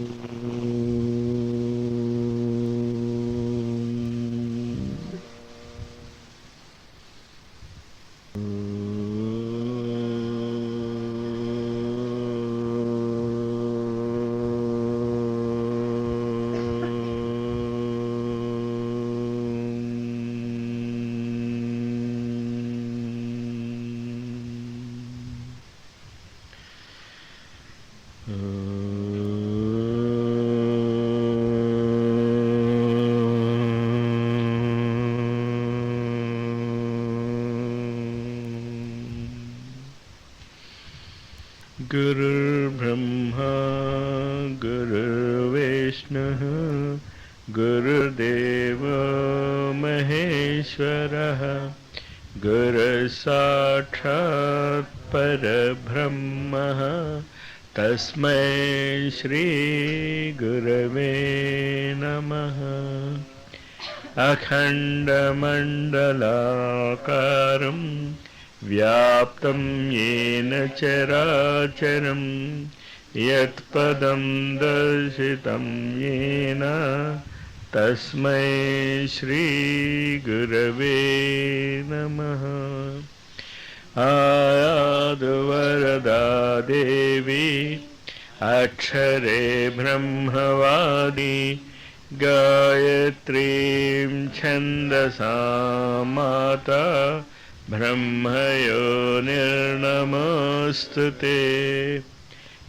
Mm-hmm. गुरुर्विष्णुः गुरुर्देव महेश्वरः गुरुसाक्षात् परब्रह्मः तस्मै नमः। अखण्डमण्डलाकारम् व्याप्तं येन चराचरं यत्पदं दर्शितं येन तस्मै श्रीगुरवे नमः। आयादुवरदा देवी अक्षरे ब्रह्मवादी, गायत्रीं छन्दसा माता ब्रह्मयो निर्नमोऽस्तु ते।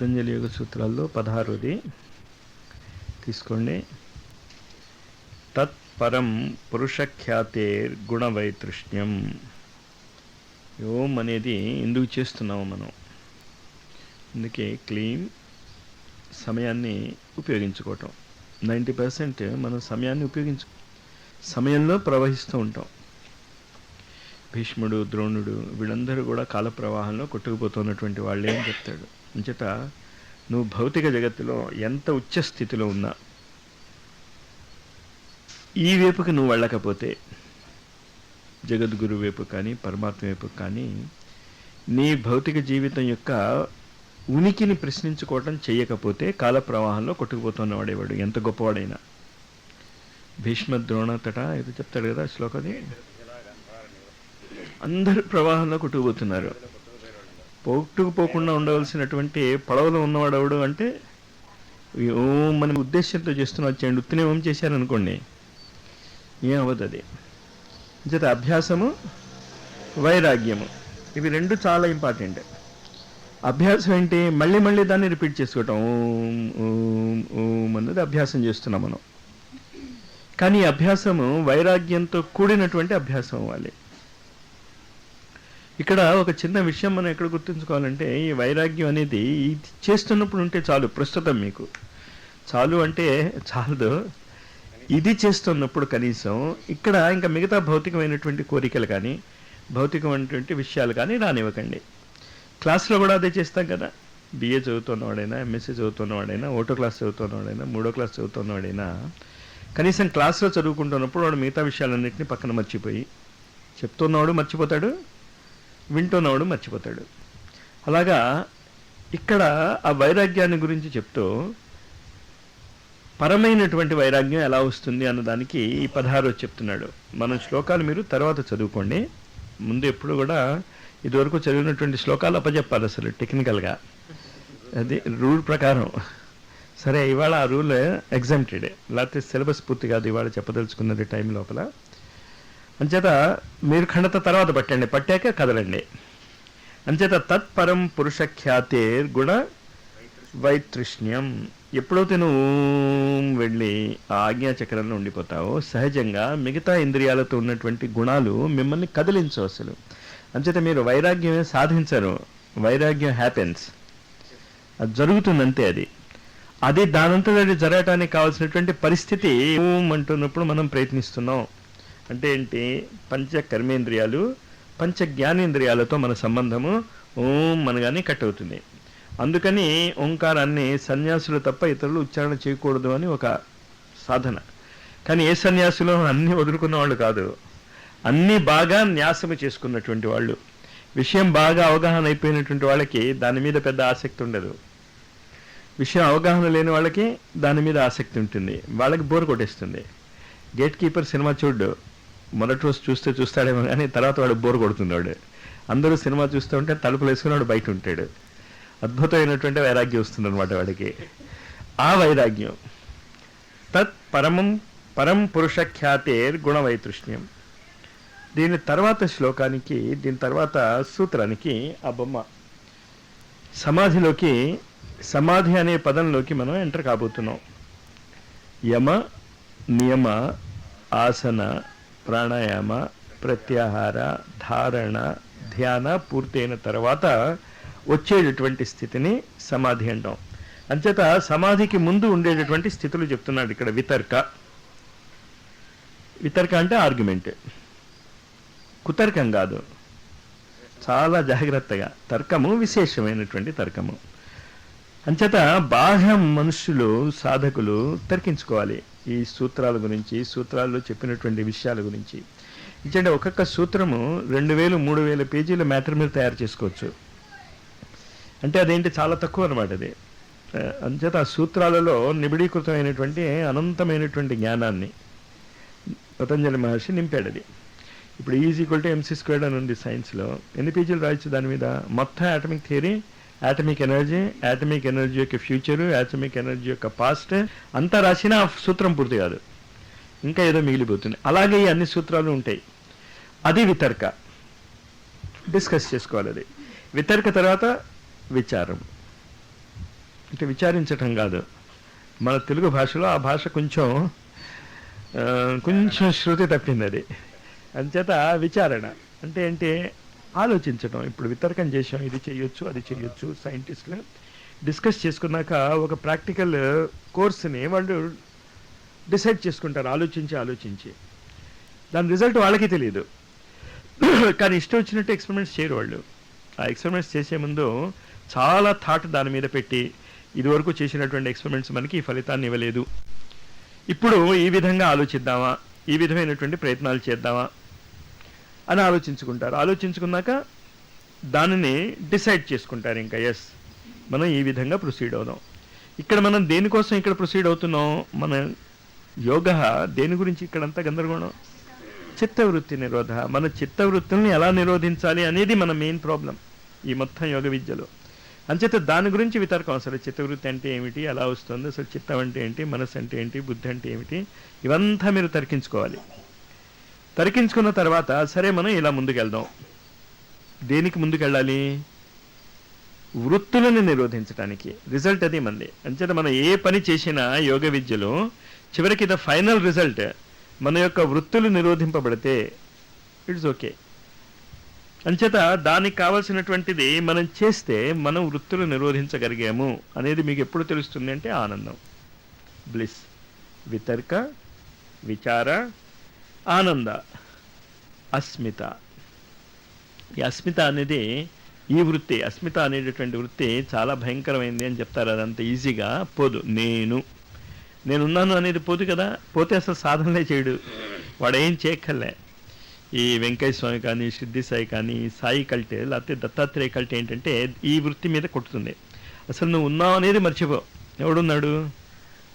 పతంజలి యోగ సూత్రాల్లో పదహారోది. తీసుకోండి. తత్పరం పురుషఖ్యాతేర్ గుణవైతృష్ణ్యం. యోం అనేది ఎందుకు చేస్తున్నాము మనం? అందుకే క్లీన్ సమయాన్ని ఉపయోగించుకోవటం. నైంటీ పర్సెంట్ మనం సమయాన్ని ఉపయోగించు సమయంలో ప్రవహిస్తూ ఉంటాం. భీష్ముడు ద్రోణుడు వీళ్ళందరూ కూడా కాల ప్రవాహంలో కొట్టుకుపోతున్నటువంటి వాళ్ళే అని చెప్తాడు. అంచేత నువ్వు భౌతిక జగత్తులో ఎంత ఉచ్చ స్థితిలో ఉన్నా ఈ వైపుకి నువ్వు వెళ్ళకపోతే జగద్గురు వైపు కానీ పరమాత్మ వైపు కానీ నీ భౌతిక జీవితం యొక్క ఉనికిని ప్రశ్నించుకోవటం చేయకపోతే కాల ప్రవాహంలో కొట్టుకుపోతున్న వాడేవాడు ఎంత గొప్పవాడైనా. భీష్మ ద్రోణతట ఇది చెప్తాడు కదా శ్లోకది అందరు ప్రవాహంలో కొట్టుకుపోతున్నారు. పోట్టుకుపోకుండా ఉండవలసినటువంటి పడవలో ఉన్నవాడు ఎవడు అంటే ఓం మన ఉద్దేశంతో చేస్తున్నా వచ్చేయండి ఉత్తినే ఓం చేశారనుకోండి ఏం అవ్వదు అది. జత అభ్యాసము వైరాగ్యము ఇవి రెండు చాలా ఇంపార్టెంట్. అభ్యాసం ఏంటి? మళ్ళీ మళ్ళీ దాన్ని రిపీట్ చేసుకోవటం. ఓం ఓం ఓం అన్నది అభ్యాసం చేస్తున్నాం మనం. కానీ అభ్యాసము వైరాగ్యంతో కూడినటువంటి అభ్యాసం అవ్వాలి. ఇక్కడ ఒక చిన్న విషయం మనం ఎక్కడ గుర్తుంచుకోవాలంటే ఈ వైరాగ్యం అనేది ఇది చేస్తున్నప్పుడు ఉంటే చాలు ప్రస్తుతం మీకు. చాలు అంటే చాలదు. ఇది చేస్తున్నప్పుడు కనీసం ఇక్కడ ఇంకా మిగతా భౌతికమైనటువంటి కోరికలు కానీ భౌతికమైనటువంటి విషయాలు కానీ రానివ్వకండి. క్లాస్లో కూడా అదే చేస్తాం కదా. బిఏ చదువుతున్నవాడైనా ఎంఎస్సీ చదువుతున్నవాడైనా ఓటో క్లాస్ చదువుతున్నవాడైనా మూడో క్లాస్ చదువుతున్నవాడైనా కనీసం క్లాస్లో చదువుకుంటున్నప్పుడు వాడు మిగతా విషయాలన్నింటినీ పక్కన మర్చిపోయి చెప్తున్నవాడు మర్చిపోతాడు? వింటున్నవాడు మర్చిపోతాడు. అలాగా ఇక్కడ ఆ వైరాగ్యాన్ని గురించి చెప్తూ పరమైనటువంటి వైరాగ్యం ఎలా వస్తుంది అన్నదానికి ఈ పదహారు చెప్తున్నాడు. మన శ్లోకాలు మీరు తర్వాత చదువుకోండి. ముందు ఎప్పుడు కూడా ఇదివరకు చదివినటువంటి శ్లోకాలు అప్పచెప్పాలి అసలు టెక్నికల్గా. అది రూల్ ప్రకారం. సరే ఇవాళ ఆ రూల్ ఎగ్జామ్టెడ్. లేకపోతే సిలబస్ పూర్తి కాదు ఇవాళ చెప్పదలుచుకున్నది టైం లోపల. అంచేత మీరు ఖండత తర్వాత పట్టండి పట్టాక కదలండి. అంచేత తత్పరం పురుష ఖ్యాతేర్ గుణ వైతృష్ణ్యం. ఎప్పుడైతే నువ్వు వెళ్ళి ఆ ఆజ్ఞాచక్రంలో ఉండిపోతావో సహజంగా మిగతా ఇంద్రియాలతో ఉన్నటువంటి గుణాలు మిమ్మల్ని కదిలించవు అసలు. అంచేత మీరు వైరాగ్యమే సాధించరు. వైరాగ్యం హ్యాపెన్స్. అది జరుగుతుందంతే అది. అది దానంతటి జరగటానికి కావాల్సినటువంటి పరిస్థితి అంటున్నప్పుడు మనం ప్రయత్నిస్తున్నాం. అంటే ఏంటి? పంచ కర్మేంద్రియాలు పంచ జ్ఞానేంద్రియాలతో మన సంబంధము ఓం అనగానే కట్ అవుతుంది. అందుకని ఓంకారాన్ని సన్యాసులు తప్ప ఇతరులు ఉచ్చారణ చేయకూడదు అని ఒక సాధన. కానీ ఏ సన్యాసులు అన్నీ వదులుకున్న వాళ్ళు కాదు. అన్నీ బాగా న్యాసము చేసుకున్నటువంటి వాళ్ళు. విషయం బాగా అవగాహన అయిపోయినటువంటి వాళ్ళకి దాని మీద పెద్ద ఆసక్తి ఉండదు. విషయం అవగాహన లేని వాళ్ళకి దాని మీద ఆసక్తి ఉంటుంది. వాళ్ళకి బోర్ కొట్టేస్తుంది. గేట్ కీపర్ సినిమా చూడ్డు మొదటి రోజు చూస్తే చూస్తాడేమో కానీ తర్వాత వాడు బోర్ కొడుతున్నాడు అందరూ సినిమా చూస్తూ ఉంటే తలుపులు వేసుకుని వాడు బయట ఉంటాడు. అద్భుతమైనటువంటి వైరాగ్యం వస్తుంది అనమాట వాడికి. ఆ వైరాగ్యం. తత్ పరమం పరం పురుష ఖ్యాతేర్ గుణవైతృష్ణ్యం దీని తర్వాత శ్లోకానికి దీని తర్వాత సూత్రానికి ఆ బొమ్మ. సమాధిలోకి సమాధి అనే పదంలోకి మనం ఎంటర్ కాబోతున్నాం. యమ నియమ ఆసన ప్రాణాయామ ప్రత్యాహార ధారణ ధ్యాన పూర్తయిన తర్వాత వచ్చేటటువంటి స్థితిని సమాధి అంటాం. అంచేత సమాధికి ముందు ఉండేటటువంటి స్థితులు చెప్తున్నాడు ఇక్కడ వితర్క. వితర్క అంటే ఆర్గ్యుమెంట్. కుతర్కం కాదు. చాలా జాగ్రత్తగా. తర్కము విశేషమైనటువంటి తర్కము. అంచేత బాహ్య మనుషులు సాధకులు తర్కించుకోవాలి. ఈ సూత్రాల గురించి సూత్రాల్లో చెప్పినటువంటి విషయాల గురించి. ఇచ్చంటే ఒక్కొక్క సూత్రము రెండు వేలు మూడు వేల పేజీల మ్యాటర్ మీద తయారు చేసుకోవచ్చు. అంటే అదేంటి చాలా తక్కువ అనమాట అది. అంచేత ఆ సూత్రాలలో నిబిడీకృతమైనటువంటి అనంతమైనటువంటి జ్ఞానాన్ని పతంజలి మహర్షి నింపాడు అది. ఇప్పుడు is equal to MC squared అని ఉంది సైన్స్లో ఎన్ని పేజీలు రాయొచ్చు దాని మీద? మొత్తం atomic theory atomic energy atomic energy యొక్క ఫ్యూచరు యాటమిక్ ఎనర్జీ యొక్క పాస్ట్ అంతా రాసినా సూత్రం పూర్తి కాదు. ఇంకా ఏదో మిగిలిపోతుంది. అలాగే ఈ అన్ని సూత్రాలు ఉంటాయి. అది వితర్క. డిస్కస్ చేసుకోవాలి అది. వితర్క తర్వాత విచారం. అంటే విచారించటం కాదు. మన తెలుగు భాషలో ఆ భాష కొంచెం కొంచెం శృతి తప్పింది అది. అంచేత విచారణ. అంటే ఏంటి? ఆలోచించడం ఇప్పుడు వితర్కం చేసాం ఇది చేయొచ్చు అది చేయొచ్చు సైంటిస్టులు డిస్కస్ చేసుకున్నాక ఒక ప్రాక్టికల్ కోర్స్ని వాళ్ళు డిసైడ్ చేసుకుంటారు ఆలోచించి ఆలోచించి. దాని రిజల్ట్ వాళ్ళకి తెలియదు కానీ ఇష్టం వచ్చినట్టు ఎక్స్పెరిమెంట్స్ చేయరు వాళ్ళు. ఆ ఎక్స్పెరిమెంట్స్ చేసే ముందు చాలా థాట్ దాని మీద పెట్టి ఇదివరకు చేసినటువంటి ఎక్స్పెరిమెంట్స్ మనకి ఈ ఫలితాన్ని ఇవ్వలేదు. ఇప్పుడు ఈ విధంగా ఆలోచిద్దామా? ఈ విధమైనటువంటి ప్రయత్నాలు చేద్దామా? అని ఆలోచించుకుంటారు. ఆలోచించుకున్నాక దానిని డిసైడ్ చేసుకుంటారు ఇంకా ఎస్ మనం ఈ విధంగా ప్రొసీడ్ అవుదాం. ఇక్కడ మనం దేనికోసం ఇక్కడ ప్రొసీడ్ అవుతున్నాం? మన యోగ దేని గురించి ఇక్కడంతా గందరగోళం? చిత్తవృత్తి నిరోధ. మన చిత్తవృత్తుల్ని ఎలా నిరోధించాలి అనేది మన మెయిన్ ప్రాబ్లం ఈ మొత్తం యోగ విద్యలో. అంచేత దాని గురించి వితర్కం అసలు చిత్తవృత్తి అంటే ఏమిటి? ఎలా వస్తుంది? అసలు చిత్తం అంటే ఏంటి? మనసు అంటే ఏంటి? బుద్ధి అంటే ఏమిటి? ఇవంతా మీరు తర్కించుకోవాలి. తర్కించుకున్న తర్వాత సరే మనం ఇలా ముందుకెళ్దాం. దేనికి ముందుకెళ్ళాలి? వృత్తులను నిరోధించడానికి రిజల్ట్ అది మంది. అంచేత మనం ఏ పని చేసినా యోగ విద్యలో చివరికి ద ఫైనల్ రిజల్ట్ మన యొక్క వృత్తులు నిరోధింపబడితే ఇట్స్ ఓకే. అంచేత దానికి కావలసినటువంటిది మనం చేస్తే మనం వృత్తులు నిరోధించగలిగాము అనేది మీకు ఎప్పుడు తెలుస్తుంది అంటే ఆనందం. బ్లిస్ వితర్క విచార ఆనంద అస్మిత. ఈ అస్మిత అనేది ఈ వృత్తి అస్మిత అనేటటువంటి వృత్తి చాలా భయంకరమైంది అని చెప్తారు. అదంత ఈజీగా పోదు. నేను నేనున్నాను అనేది పోదు కదా. పోతే అసలు సాధనలే చేయడు. వాడు ఏం చేయక్కర్లే. ఈ వెంకయ్య స్వామి కానీ సిద్ధి సాయి కానీ సాయి కల్టే లేకపోతే దత్తాత్రేయ కల్టే ఏంటంటే ఈ వృత్తి మీద కొట్టుతుంది. అసలు నువ్వు ఉన్నావు అనేది మర్చిపో. ఎవడున్నాడు?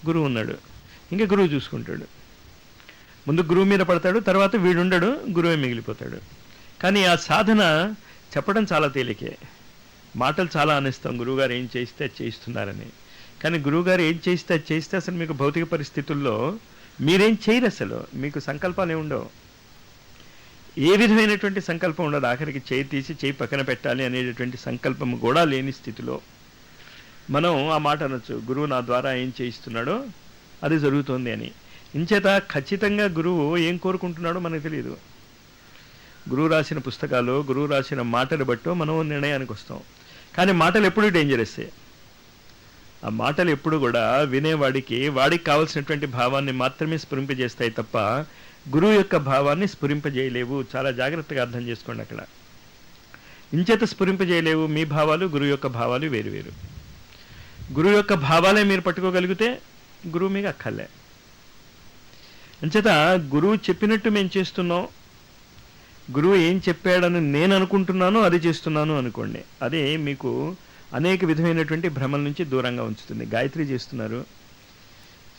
గురువు ఉన్నాడు. ఇంకా గురువు చూసుకుంటాడు. ముందు గురువు మీద పడతాడు తర్వాత వీడుండడు గురువే మిగిలిపోతాడు. కానీ ఆ సాధన చెప్పడం చాలా తేలికే. మాటలు చాలా అనిస్తాం గురువుగారు ఏం చేయిస్తే చేయిస్తున్నారని. కానీ గురువుగారు ఏం చేయిస్తే చేయిస్తే అసలు మీకు భౌతిక పరిస్థితుల్లో మీరేం చేయరు అసలు మీకు సంకల్పాలు ఏమి ఉండవు. ఏ విధమైనటువంటి సంకల్పం ఉండదు ఆఖరికి చేయి తీసి చేయి పక్కన పెట్టాలి అనేటటువంటి సంకల్పం కూడా లేని స్థితిలో. మనం ఆ మాట అనొచ్చు గురువు నా ద్వారా ఏం చేయిస్తున్నాడో అది జరుగుతోంది అని. ఇంచేత ఖచ్చితంగా గురువు ఏం కోరుకుంటున్నాడో మనకు తెలియదు. గురువు రాసిన పుస్తకాలు గురువు రాసిన మాటలు బట్టో మనం నిర్ణయానికి వస్తాం. కానీ మాటలు ఎప్పుడూ డేంజరస్ ఆ మాటలు ఎప్పుడు కూడా వినేవాడికి వాడికి కావాల్సినటువంటి భావాన్ని మాత్రమే స్ఫురింపజేస్తాయి తప్ప గురువు యొక్క భావాన్ని స్ఫురింపజేయలేవు చాలా జాగ్రత్తగా అర్థం చేసుకోండి అక్కడ. ఇంచేత స్ఫురింపజేయలేవు మీ భావాలు గురువు యొక్క భావాలు వేరు వేరు. గురువు యొక్క భావాలే మీరు పట్టుకోగలిగితే గురువు మీకు అక్కర్లే. అంచేత గురువు చెప్పినట్టు మేము చేస్తున్నాం. గురువు ఏం చెప్పాడని నేను అనుకుంటున్నానో అది చేస్తున్నాను అనుకోండి. అదే మీకు అనేక విధమైనటువంటి భ్రమల నుంచి దూరంగా ఉంచుతుంది. గాయత్రి చేస్తున్నారు.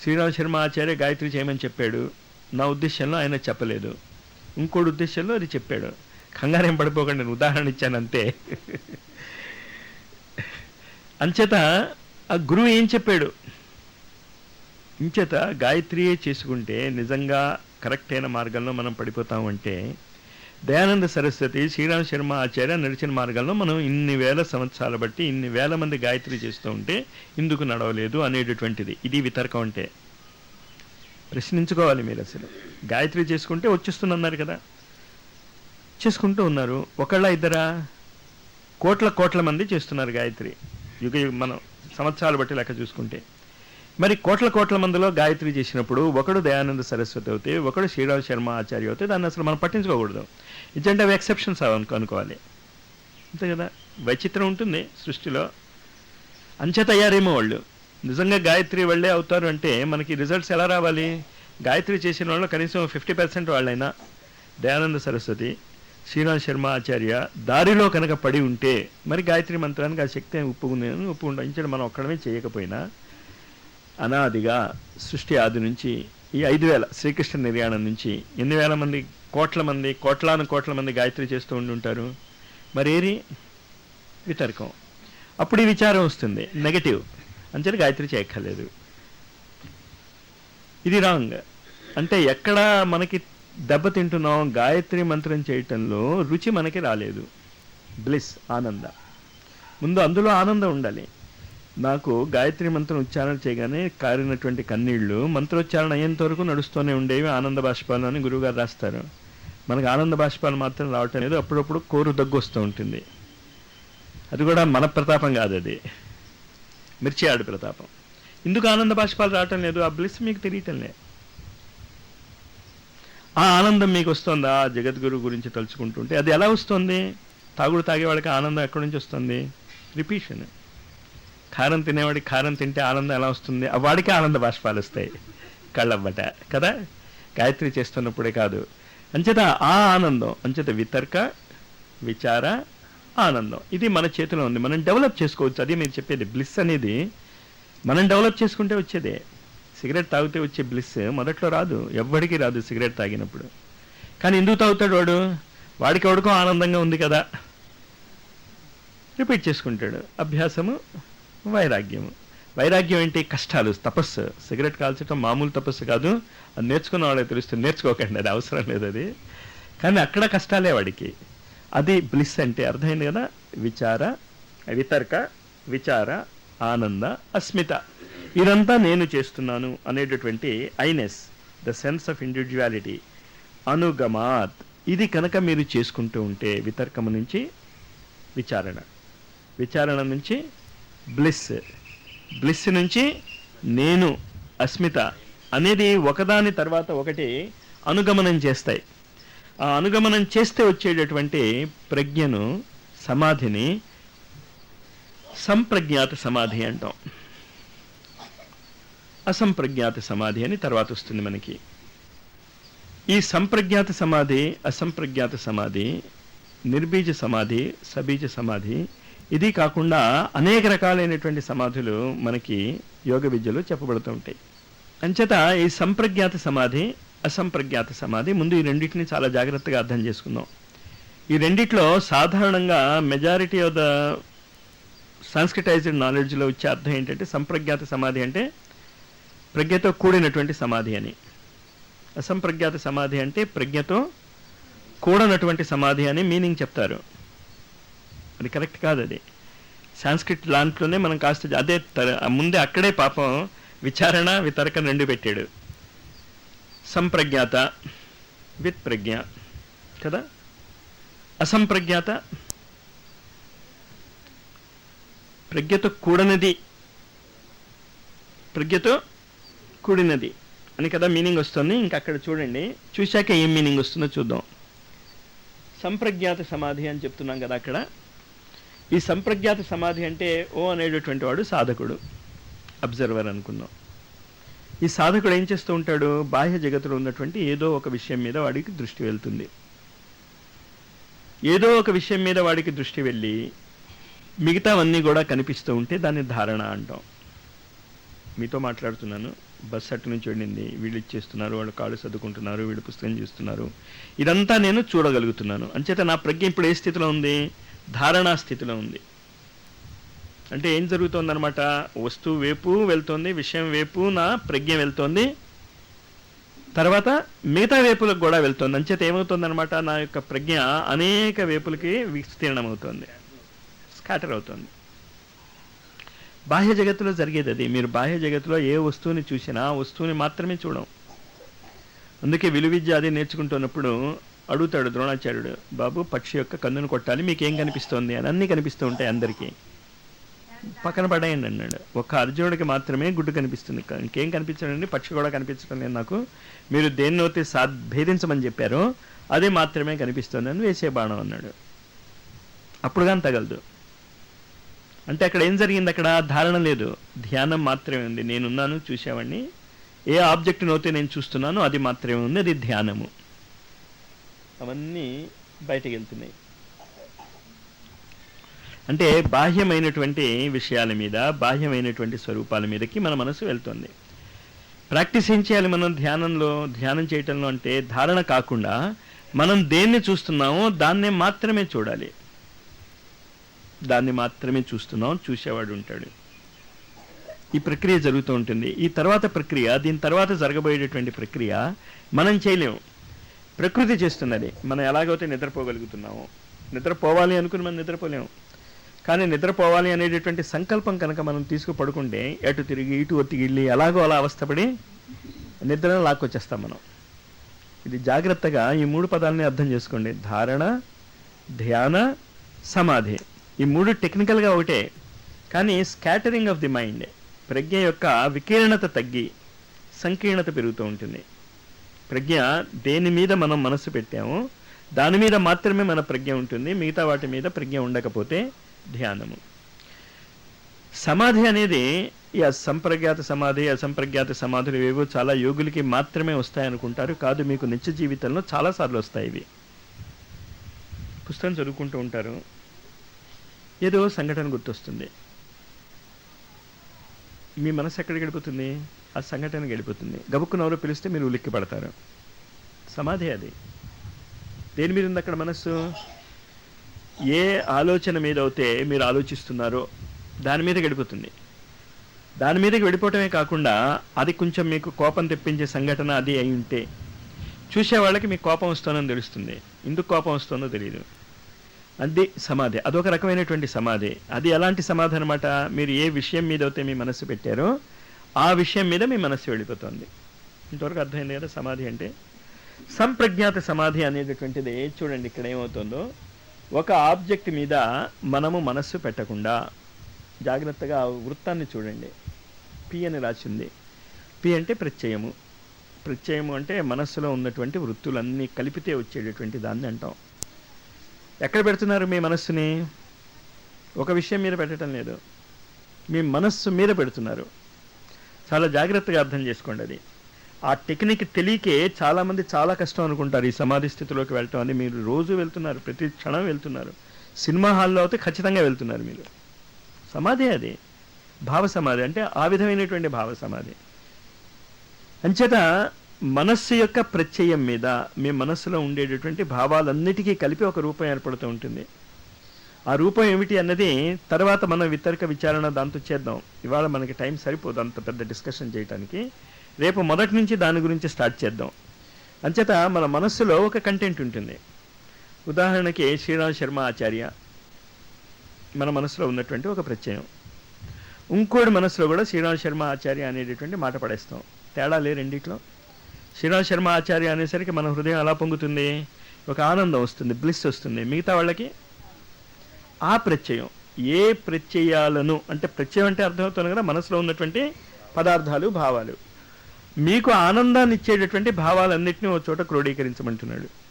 శ్రీరామ శర్మ ఆచార్య గాయత్రి చేయమని చెప్పాడు. నా ఉద్దేశంలో ఆయన చెప్పలేదు. ఇంకోటి ఉద్దేశంలో అది చెప్పాడు. కంగారేం పడిపోకండి నేను ఉదాహరణ ఇచ్చాను అంతే. అంచేత ఆ గురువు ఏం చెప్పాడు? ఇంచేత గాయత్రియే చేసుకుంటే నిజంగా కరెక్ట్ అయిన మార్గంలో మనం పడిపోతామంటే దయానంద సరస్వతి శ్రీరామ శర్మ ఆచార్య నడిచిన మార్గంలో మనం ఇన్ని వేల సంవత్సరాల బట్టి ఇన్ని వేల మంది గాయత్రి చేస్తూ ఉంటే ఇందుకు నడవలేదు అనేటటువంటిది. ఇది వితర్కం అంటే. ప్రశ్నించుకోవాలి మీరు అసలు. గాయత్రి చేసుకుంటే వచ్చేస్తున్నారు కదా. చేసుకుంటూ ఉన్నారు. ఒకళ్ళ ఇద్దరా? కోట్ల కోట్ల మంది చేస్తున్నారు గాయత్రి. యుగ యుగ- మనం సంవత్సరాలు బట్టి లెక్క చూసుకుంటే. మరి కోట్ల కోట్ల మందిలో గాయత్రి చేసినప్పుడు ఒకడు దయానంద సరస్వతి అవుతే ఒకడు శ్రీరామ్ శర్మ ఆచార్య అవుతే దాన్ని అసలు మనం పట్టించుకోకూడదు. ఇదంటే అవి ఎక్సెప్షన్స్ అనుకో అనుకోవాలి. అంతే కదా? వైచిత్రం ఉంటుంది సృష్టిలో. అంచె తయారేమో వాళ్ళు. నిజంగా గాయత్రి వాళ్ళే అవుతారు అంటే మనకి రిజల్ట్స్ ఎలా రావాలి? గాయత్రి చేసిన వాళ్ళు కనీసం ఫిఫ్టీ పర్సెంట్ వాళ్ళైనా. దయానంద సరస్వతి శ్రీరామ్ శర్మ ఆచార్య దారిలో కనుక పడి ఉంటే మరి గాయత్రి మంత్రానికి ఆ శక్తి ఒప్పుకుంది ఒప్పుకుంటాం మనం ఒక్కడమే చేయకపోయినా అనాదిగా సృష్టి ఆది నుంచి ఈ ఐదు వేల శ్రీకృష్ణ నిర్యాణం నుంచి ఎన్ని వేల మంది కోట్ల మంది కోట్లాను కోట్ల మంది గాయత్రి చేస్తూ ఉండి ఉంటారు? మరి ఏరి వితర్కం. అప్పుడు ఈ విచారం వస్తుంది. నెగటివ్ అంచేది గాయత్రి చేయక్కర్లేదు. ఇది రాంగ్ అంటే ఎక్కడ మనకి దెబ్బతింటున్నాం గాయత్రి మంత్రం చేయటంలో రుచి మనకి రాలేదు. బ్లిస్ ఆనంద. ముందు అందులో ఆనందం ఉండాలి. నాకు గాయత్రి మంత్రం ఉచ్చారణ చేయగానే కారినటువంటి కన్నీళ్ళు మంత్రోచ్చారణ అయ్యేంత వరకు నడుస్తూనే ఉండేవి ఆనంద బాష్పాలు అని గురువుగారు రాస్తారు. మనకు ఆనంద బాష్పాలు మాత్రం రావటం లేదు అప్పుడప్పుడు కోరు దగ్గు వస్తూ ఉంటుంది. అది కూడా మన ప్రతాపం కాదు అది. మిర్చి ఆడు ప్రతాపం. ఎందుకు ఆనంద బాష్పాలు రావటం లేదు ఆ బ్లిస్ మీకు తెలియటం లేదు. ఆ ఆనందం మీకు వస్తుందా? జగద్గురు గురించి తలుచుకుంటుంటే అది ఎలా వస్తుంది? తాగుడు తాగేవాడికి ఆనందం ఎక్కడి నుంచి వస్తుంది? రిపీషన్ కారం తినేవాడికి కారం తింటే ఆనందం ఎలా వస్తుంది? ఆ వాడికి ఆనంద బాష్పాలు వస్తాయి. కళ్ళవ్వట కదా? గాయత్రి చేస్తున్నప్పుడే కాదు. అంచేత ఆ ఆనందం అంచేత వితర్క విచార ఆనందం. ఇది మన చేతిలో ఉంది. మనం డెవలప్ చేసుకోవచ్చు. అది మీరు చెప్పేది. బ్లిస్ అనేది మనం డెవలప్ చేసుకుంటే వచ్చేదే. సిగరెట్ తాగితే వచ్చే బ్లిస్ మొదట్లో రాదు. ఎవ్వడికి రాదు సిగరెట్ తాగినప్పుడు. కానీ ఎందుకు తాగుతాడు వాడు? వాడికి ఎవడికో ఆనందంగా ఉంది కదా. రిపీట్ చేసుకుంటాడు. అభ్యాసము వైరాగ్యము వైరాగ్యం ఏంటి? కష్టాలు తపస్సు. సిగరెట్ కాల్చడం మామూలు తపస్సు కాదు. అది నేర్చుకున్న వాళ్ళే తెలుస్తుంది నేర్చుకోకండి అది అవసరం లేదు అది. కానీ అక్కడ కష్టాలే వాడికి. అది బ్లిస్ అంటే అర్థమైంది కదా? విచార వితర్క విచార ఆనంద అస్మిత. ఇదంతా నేను చేస్తున్నాను అనేటటువంటి iness the sense of individuality. అనుగమాత్. ఇది కనుక మీరు చేసుకుంటూ ఉంటే వితర్కము నుంచి విచారణ. విచారణ నుంచి బ్లిస్. బ్లిస్ నుంచి నేను అస్మిత అనేది ఒకదాని తర్వాత ఒకటి అనుగమనం చేస్తాయి. ఆ అనుగమనం చేస్తే వచ్చేటటువంటి ప్రజ్ఞను సమాధిని సంప్రజ్ఞాత సమాధి అంటాం. అసంప్రజ్ఞాత సమాధి అని తర్వాత వస్తుంది మనకి. ఈ సంప్రజ్ఞాత సమాధి అసంప్రజ్ఞాత సమాధి నిర్బీజ సమాధి సబీజ సమాధి ఇది కాకుండా అనేక రకాలైనటువంటి సమాధులు మనకి యోగ విద్యలో చెప్పబడుతూ ఉంటాయి. అంచేత ఈ సంప్రజ్ఞాత సమాధి అసంప్రజ్ఞాత సమాధి ముందు ఈ రెండింటిని చాలా జాగ్రత్తగా అర్థం చేసుకుందాం. ఈ రెండిట్లో సాధారణంగా మెజారిటీ ఆఫ్ ద సంస్కృటైజ్డ్ నాలెడ్జ్లో వచ్చే అర్థం ఏంటంటే సంప్రజ్ఞాత సమాధి అంటే ప్రజ్ఞతో కూడినటువంటి సమాధి అని. అసంప్రజ్ఞాత సమాధి అంటే ప్రజ్ఞతో కూడనటువంటి సమాధి అని మీనింగ్ చెప్తారు. అది కరెక్ట్ కాదు అది. సాంస్క్రిట్ దాంట్లోనే మనం కాస్త అదే తర- ముందే అక్కడే పాపం విచారణ వితరక రెండు పెట్టాడు. సంప్రజ్ఞాత విత్ ప్రజ్ఞ కదా? అసంప్రజ్ఞాత ప్రజ్ఞతో కూడినది. ప్రజ్ఞతో కూడినది. అని కదా మీనింగ్ వస్తుంది. ఇంకా అక్కడ చూడండి. చూశాక ఏం మీనింగ్ వస్తుందో చూద్దాం. సంప్రజ్ఞాత సమాధి అని చెప్తున్నాం కదా అక్కడ. ఈ సంప్రజ్ఞాత సమాధి అంటే ఓ అనేటటువంటి వాడు సాధకుడు. అబ్జర్వర్ అనుకుందాం. ఈ సాధకుడు ఏం చేస్తూ ఉంటాడు? బాహ్య జగత్తులో ఉన్నటువంటి ఏదో ఒక విషయం మీద వాడికి దృష్టి వెళ్తుంది. ఏదో ఒక విషయం మీద వాడికి దృష్టి వెళ్ళి మిగతావన్నీ కూడా కనిపిస్తూ ఉంటే దాన్ని ధారణ అంటాం. మీతో మాట్లాడుతున్నాను. బస్ అటు నుంచి వెళ్ళింది. వీళ్ళు ఇచ్చేస్తున్నారు. వాళ్ళు కాళ్ళు చదువుకుంటున్నారు వీళ్ళు పుస్తకం చేస్తున్నారు. ఇదంతా నేను చూడగలుగుతున్నాను. అంచేత నా ప్రజ్ఞ ఇప్పుడు ఏ స్థితిలో ఉంది? ధారణా స్థితిలో ఉంది. అంటే ఏం జరుగుతోందనమాట వస్తువు వేపు వెళ్తోంది విషయం వేపు నా ప్రజ్ఞ వెళ్తుంది. తర్వాత మిగతా వేపులకు కూడా వెళ్తుంది. అంచేత ఏమవుతుందన్నమాట? నా యొక్క ప్రజ్ఞ అనేక వేపులకి విస్తీర్ణం అవుతుంది స్కాటర్ అవుతుంది. బాహ్య జగత్తులో జరిగేది అది. మీరు బాహ్య జగత్తులో ఏ వస్తువుని చూసినా వస్తువుని మాత్రమే చూడం. అందుకే విలువిద్య అది నేర్చుకుంటున్నప్పుడు అడుగుతాడు ద్రోణాచార్యుడు బాబు పక్షి యొక్క కన్నును కొట్టాలి మీకు ఏం కనిపిస్తోంది? అని. అన్నీ కనిపిస్తూ ఉంటాయి అందరికీ. పక్కన పడేయండి అన్నాడు. ఒక్క అర్జునుడికి మాత్రమే గుడ్డు కనిపిస్తుంది. ఇంకేం కనిపించడండి? పక్షి కూడా కనిపించడం లేదు నాకు. మీరు దేన్నైతే సా భేదించమని చెప్పారో. అదే మాత్రమే కనిపిస్తుంది అని వేసే బాణం అన్నాడు. అప్పుడు కానీ తగలదు. అంటే అక్కడ ఏం జరిగింది? అక్కడ ధారణ లేదు. ధ్యానం మాత్రమే ఉంది. నేనున్నాను చూసేవాడిని ఏ ఆబ్జెక్ట్ నోతే నేను చూస్తున్నానో అది మాత్రమే ఉంది. అది ధ్యానము. అవన్నీ బయటకు వెళ్తున్నాయి అంటే బాహ్యమైనటువంటి విషయాల మీద బాహ్యమైనటువంటి స్వరూపాల మీదకి మన మనసు వెళ్తుంది. ప్రాక్టీస్ ఏం చేయాలి మనం ధ్యానంలో ధ్యానం చేయటంలో అంటే ధారణ కాకుండా మనం దేన్ని చూస్తున్నామో దాన్నే మాత్రమే చూడాలి. దాన్ని మాత్రమే చూస్తున్నాం చూసేవాడు ఉంటాడు. ఈ ప్రక్రియ జరుగుతూ ఉంటుంది. ఈ తర్వాత ప్రక్రియ దీని తర్వాత జరగబోయేటటువంటి ప్రక్రియ మనం చేయలేము. ప్రకృతి చేస్తున్నది. మనం ఎలాగైతే నిద్రపోగలుగుతున్నామో నిద్రపోవాలి అనుకుని మనం నిద్రపోలేము. కానీ నిద్రపోవాలి అనేటటువంటి సంకల్పం కనుక మనం తీసుకు పడుకుంటే ఎటు తిరిగి ఇటు ఒత్తిగిళ్ళి ఎలాగో అలా అవస్థపడి నిద్రను లాక్కొచ్చేస్తాం మనం. ఇది జాగ్రత్తగా ఈ మూడు పదాలని అర్థం చేసుకోండి. ధారణ ధ్యాన సమాధి. ఈ మూడు టెక్నికల్గా ఒకటే. కానీ స్కాటరింగ్ ఆఫ్ ది మైండ్ ప్రజ్ఞ యొక్క వికీర్ణత తగ్గి సంకీర్ణత పెరుగుతూ ఉంటుంది. ప్రజ్ఞ దేని మీద మనం మనసు పెట్టామో దాని మీద మాత్రమే మన ప్రజ్ఞ ఉంటుంది మిగతా వాటి మీద ప్రజ్ఞ ఉండకపోతే ధ్యానము. సమాధి అనేది ఈ అసంప్రజ్ఞాత సమాధి అసంప్రజ్ఞాత సమాధులు ఇవేవో చాలా యోగులకి మాత్రమే వస్తాయనుకుంటారు. కాదు మీకు నిత్య జీవితంలో చాలాసార్లు వస్తాయి ఇవి. పుస్తకం చదువుకుంటూ ఉంటారు. ఏదో సంఘటన గుర్తొస్తుంది. మీ మనసు ఎక్కడ గడిపోతుంది ఆ సంఘటన గడిపోతుంది గబుక్కున ఎవరో పిలిస్తే మీరు ఉలిక్కి పడతారు. సమాధి అది. దేని మీద ఉంది అక్కడ మనస్సు? ఏ ఆలోచన మీద అయితే మీరు ఆలోచిస్తున్నారో దాని మీద గడిపోతుంది దాని మీదకి వెళ్ళిపోవటమే కాకుండా అది కొంచెం మీకు కోపం తెప్పించే సంఘటన అది అయి ఉంటే చూసే వాళ్ళకి మీకు కోపం వస్తుందని తెలుస్తుంది. ఎందుకు కోపం వస్తుందో తెలియదు అది సమాధి. అదొక రకమైనటువంటి సమాధి. అది ఎలాంటి సమాధి అనమాట మీరు ఏ విషయం మీద అయితే మీ మనస్సు పెట్టారో ఆ విషయం మీద మీ మనస్సు వెళ్ళిపోతుంది. ఇంతవరకు అర్థమైంది కదా సమాధి అంటే? సంప్రజ్ఞాత సమాధి అనేటటువంటిది చూడండి ఇక్కడ ఏమవుతుందో? ఒక ఆబ్జెక్ట్ మీద మనము మనస్సు పెట్టకుండా జాగ్రత్తగా వృత్తాన్ని చూడండి. పి అని రాసింది పి అంటే ప్రత్యయము. ప్రత్యయము అంటే మనస్సులో ఉన్నటువంటి వృత్తులన్నీ కలిపితే వచ్చేటటువంటి దాన్ని అంటాం. ఎక్కడ పెడుతున్నారు మీ మనస్సుని? ఒక విషయం మీద పెట్టడం లేదు. మీ మనస్సు మీద పెడుతున్నారు. చాలా జాగ్రత్తగా అర్థం చేసుకోండి అది. ఆ టెక్నిక్ తెలియకే చాలామంది చాలా కష్టం అనుకుంటారు ఈ సమాధి స్థితిలోకి వెళ్ళటం అని. మీరు రోజు వెళ్తున్నారు ప్రతి క్షణం వెళ్తున్నారు. సినిమా హాల్లో అయితే ఖచ్చితంగా వెళ్తున్నారు మీరు. సమాధి అది. భావ సమాధి అంటే ఆ విధమైనటువంటి భావ సమాధి. అంచేత మనస్సు యొక్క ప్రత్యయం మీద మీ మనస్సులో ఉండేటటువంటి భావాలన్నిటికీ కలిపి ఒక రూపం ఏర్పడుతూ ఉంటుంది. ఆ రూపం ఏమిటి అన్నది తర్వాత మనం వితర్క విచారణ దాంతో చేద్దాం. ఇవాళ మనకి టైం సరిపోదు అంత పెద్ద డిస్కషన్ చేయడానికి రేపు మొదటి నుంచి దాని గురించి స్టార్ట్ చేద్దాం. అంచేత మన మనస్సులో ఒక కంటెంట్ ఉంటుంది. ఉదాహరణకి శ్రీరామ్ శర్మ ఆచార్య. మన మనసులో ఉన్నటువంటి ఒక ప్రత్యయం. ఇంకోటి మనసులో కూడా శ్రీరామ్ శర్మ ఆచార్య అనేటటువంటి మాట పడేస్తాం. తేడా లే రెండిట్లో. శ్రీరామ్ శర్మ ఆచార్య అనేసరికి మన హృదయం ఎలా పొంగుతుంది. ఒక ఆనందం వస్తుంది బ్లిస్ వస్తుంది. మిగతా వాళ్ళకి ఆ ప్రత్యయం ఏ ప్రత్యయాలను అంటే ప్రత్యయం అంటే అర్థమవుతుంది కదా మనసులో ఉన్నటువంటి పదార్థాలు భావాలు. మీకు ఆనందాన్ని ఇచ్చేటటువంటి భావాలన్నింటినీ ఒక చోట క్రోడీకరించమంటున్నాడు.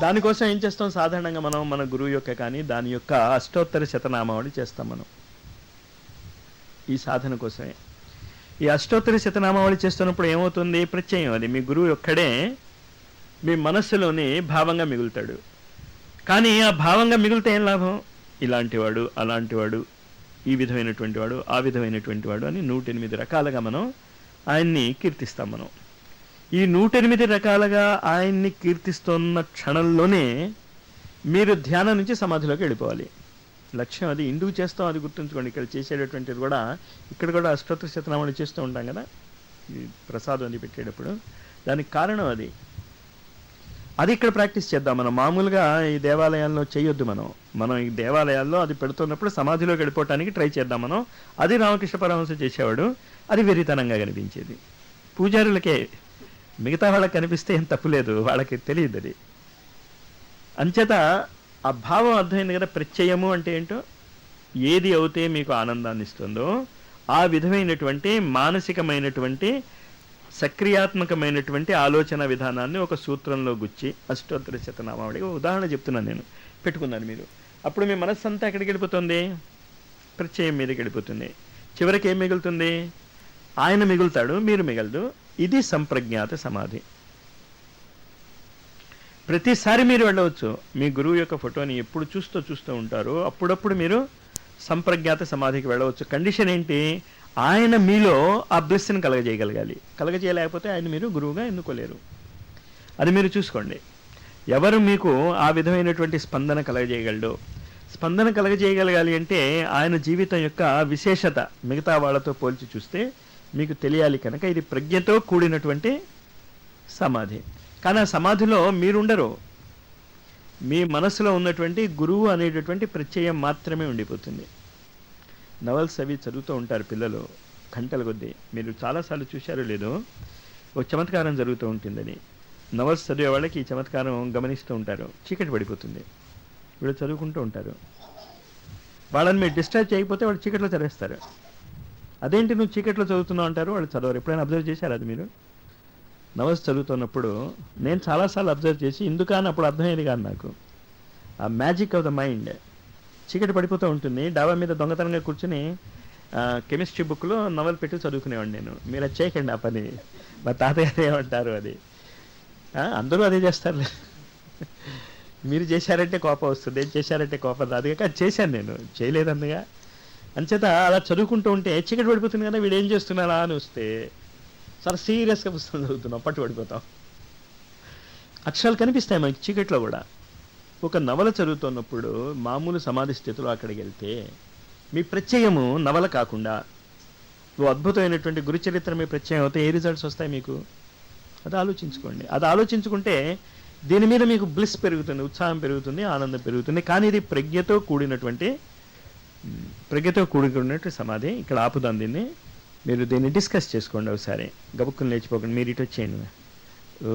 దానికోసం ఏం చేస్తాం? సాధారణంగా మనం మన గురువు యొక్క కానీ దాని యొక్క అష్టోత్తర శతనామావళి చేస్తాం మనం. ఈ సాధన కోసమే. ఈ అష్టోత్తర శతనామావళి చేస్తున్నప్పుడు ఏమవుతుంది? ప్రత్యయం అది. మీ గురువు ఒక్కడే మీ మనస్సులోని భావంగా మిగులుతాడు. కానీ ఆ భావంగా మిగిలితే ఏం లాభం? ఇలాంటివాడు అలాంటివాడు ఈ విధమైనటువంటి వాడు ఆ విధమైనటువంటి వాడు అని నూట ఎనిమిది రకాలుగా మనం ఆయన్ని కీర్తిస్తాం మనం. ఈ నూటెనిమిది రకాలుగా ఆయన్ని కీర్తిస్తున్న క్షణంలోనే మీరు ధ్యానం నుంచి సమాధిలోకి వెళ్ళిపోవాలి. లక్ష్యం అది. ఎందుకు చేస్తాం అది గుర్తుంచుకోండి. ఇక్కడ చేసేటటువంటిది కూడా ఇక్కడ కూడా అష్టోత్తర శతనామాలు చేస్తూ ఉంటాం కదా. ఈ ప్రసాదం అది పెట్టేటప్పుడు. దానికి కారణం అది. అది ఇక్కడ ప్రాక్టీస్ చేద్దాం మనం. మామూలుగా ఈ దేవాలయాల్లో చేయొద్దు మనం. మనం ఈ దేవాలయాల్లో అది పెడుతున్నప్పుడు సమాధిలోకి వెళ్ళిపోవటానికి ట్రై చేద్దాం మనం. అది రామకృష్ణ పరమహంస చేసేవాడు. అది వెరితనంగా కనిపించేది. పూజారులకే మిగతా వాళ్ళకి కనిపిస్తే ఏం తప్పులేదు వాళ్ళకి తెలియదు అది. అంచేత ఆ భావం అర్థమైంది కదా ప్రత్యయము అంటే ఏంటో? ఏది అవుతే మీకు ఆనందాన్ని ఇస్తుందో ఆ విధమైనటువంటి మానసికమైనటువంటి సక్రియాత్మకమైనటువంటి ఆలోచన విధానాన్ని ఒక సూత్రంలో గుచ్చి అష్టోత్తర శతనామావళిగా ఉదాహరణ చెప్తున్నాను నేను. పెట్టుకున్నాను మీరు. అప్పుడు మీ మనస్సు అంతా ఎక్కడికి వెళ్ళిపోతుంది? ప్రత్యయం మీదకి వెళ్ళిపోతుంది. చివరికి ఏం మిగులుతుంది? ఆయన మిగులుతాడు మీరు మిగలదు. ఇది సంప్రజ్ఞాత సమాధి. ప్రతిసారి మీరు వెళ్ళవచ్చు. మీ గురువు యొక్క ఫోటోని ఎప్పుడు చూస్తూ చూస్తూ ఉంటారో. అప్పుడప్పుడు మీరు సంప్రజ్ఞాత సమాధికి వెళ్ళవచ్చు. కండిషన్ ఏంటి? ఆయన మీలో ఆ బ్లెస్ని కలగజేయగలగాలి. కలగజేయలేకపోతే ఆయన మీరు గురువుగా ఎన్నుకోలేరు. అది మీరు చూసుకోండి. ఎవరు మీకు ఆ విధమైనటువంటి స్పందన కలగజేయగలడు? స్పందన కలగజేయగలగాలి అంటే ఆయన జీవితం యొక్క విశేషత మిగతా వాళ్ళతో పోల్చి చూస్తే మీకు తెలియాలి కనుక ఇది ప్రజ్ఞతో కూడినటువంటి సమాధి. కానీ ఆ సమాధిలో మీరుండరు. మీ మనసులో ఉన్నటువంటి గురువు అనేటటువంటి ప్రత్యయం మాత్రమే ఉండిపోతుంది. నవల్స్ అవి చదువుతూ ఉంటారు పిల్లలు గంటల కొద్దీ. మీరు చాలాసార్లు చూశారో లేదో ఒక చమత్కారం జరుగుతూ ఉంటుందని. నవల్స్ చదివే వాళ్ళకి ఈ చమత్కారం గమనిస్తూ ఉంటారు. చీకటి పడిపోతుంది. వీళ్ళు చదువుకుంటూ ఉంటారు. వాళ్ళని మీరు డిస్టర్బ్ చేయకపోతే వాళ్ళు చీకట్లో చదివేస్తారు. అదేంటి నువ్వు చీకట్లో చదువుతున్నావు అంటారు? వాళ్ళు చదవరు. ఎప్పుడైనా అబ్జర్వ్ చేశారు అది మీరు? నవల్స్ చదువుతున్నప్పుడు నేను చాలాసార్లు అబ్జర్వ్ చేసి ఎందుకని అప్పుడు అర్థమయ్యేది కాదు నాకు. ఆ మ్యాజిక్ ఆఫ్ ద మైండ్. చీకటి పడిపోతూ ఉంటుంది. డాబా మీద దొంగతనంగా కూర్చుని కెమిస్ట్రీ బుక్లో నవల్ పెట్టి చదువుకునేవాడిని నేను. మీరు అది చేయకండి ఆ పని. మా తాతగారు ఏమంటారు అది. అందరూ అదే చేస్తారు. మీరు చేశారంటే కోపం వస్తుంది ఏం చేశారంటే కోపం రాదు. కాక చేశాను నేను. చేయలేదన్నగా అంచేత అలా చదువుకుంటూ ఉంటే చీకటి పడిపోతుంది కదా వీడు ఏం చేస్తున్నారా అని వస్తే చాలా సీరియస్గా పుస్తకం చదువుతున్నాం పట్టు పడిపోతాం. అక్షరాలు కనిపిస్తాయి మనకి చీకట్లో కూడా. ఒక నవల చదువుతున్నప్పుడు మామూలు సమాధి స్థితిలో అక్కడికి వెళ్తే మీ ప్రత్యయము నవల కాకుండా ఓ అద్భుతమైనటువంటి గురుచరిత్ర మీ ప్రత్యయం అవుతే ఏ రిజల్ట్స్ వస్తాయి మీకు? అది ఆలోచించుకోండి. అది ఆలోచించుకుంటే దీని మీద మీకు బ్లిస్ పెరుగుతుంది ఉత్సాహం పెరుగుతుంది ఆనందం పెరుగుతుంది. కానీ ఇది ప్రజ్ఞతో కూడినటువంటి ప్రజ్ఞతో కూడుకున్నట్టు సమాధి. ఇక్కడ ఆపుదాం దీన్ని. మీరు దీన్ని డిస్కస్ చేసుకోండి ఒకసారి. గబుక్కుని లేచిపోకండి. మీరు ఇటు వచ్చేయండి. ఓ